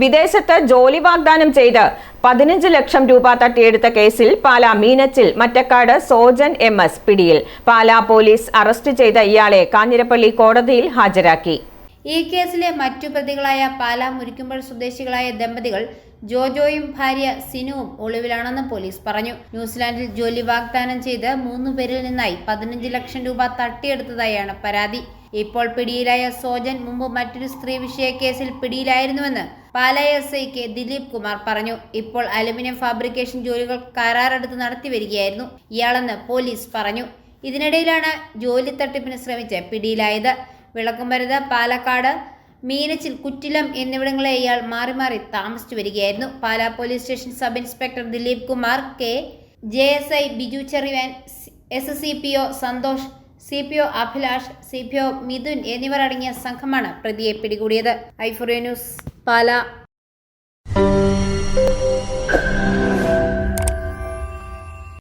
വിദേശത്ത് ജോലി വാഗ്ദാനം ചെയ്ത് പതിനഞ്ച് ലക്ഷം രൂപ തട്ടിയെടുത്ത കേസിൽ പാലാ മീനച്ചിൽ മറ്റക്കാട് സോജൻ എം എസ് പിടിയിൽ. പാലാ പോലീസ് അറസ്റ്റ് ചെയ്ത ഇയാളെ കാഞ്ഞിരപ്പള്ളി കോടതിയിൽ ഹാജരാക്കി. ഈ കേസിലെ മറ്റു പ്രതികളായ പാലാ മുരിക്കുമ്പോൾ സ്വദേശികളായ ദമ്പതികൾ ജോജോയും ഭാര്യ സിനുവും ഒളിവിലാണെന്ന് പോലീസ് പറഞ്ഞു. ന്യൂസിലാൻഡിൽ ജോലി വാഗ്ദാനം ചെയ്ത് മൂന്നു പേരിൽ നിന്നായി പതിനഞ്ച് ലക്ഷം രൂപ തട്ടിയെടുത്തതായാണ് പരാതി. ഇപ്പോൾ പിടിയിലായ സോജൻ മുമ്പ് മറ്റൊരു സ്ത്രീ വിഷയ കേസിൽ പിടിയിലായിരുന്നുവെന്ന് Pala S I K Dileep Kumar പറഞ്ഞു. ഇപ്പോൾ അലുമിനിയം ഫാബ്രിക്കേഷൻ ജോലികൾ കരാറെടുത്ത് നടത്തി വരികയായിരുന്നു ഇയാളെന്ന് പോലീസ് പറഞ്ഞു. ഇതിനിടയിലാണ് ജോലി തട്ടിപ്പിന് ശ്രമിച്ച് പിടിയിലായത്. വിളക്കുമരുത് പാലക്കാട് മീനച്ചിൽ കുറ്റിലം എന്നിവിടങ്ങളെ ഇയാൾ മാറി മാറി താമസിച്ചു വരികയായിരുന്നു. Pala police station sub inspector Dileep Kumar K. J S I Biju Cherian S C P O Santhosh C P O Abhilash C P O Mithun എന്നിവർ അടങ്ങിയ സംഘമാണ് പ്രതിയെ പിടികൂടിയത്. ഐഫോറിയ ന്യൂസ്. പാലാ.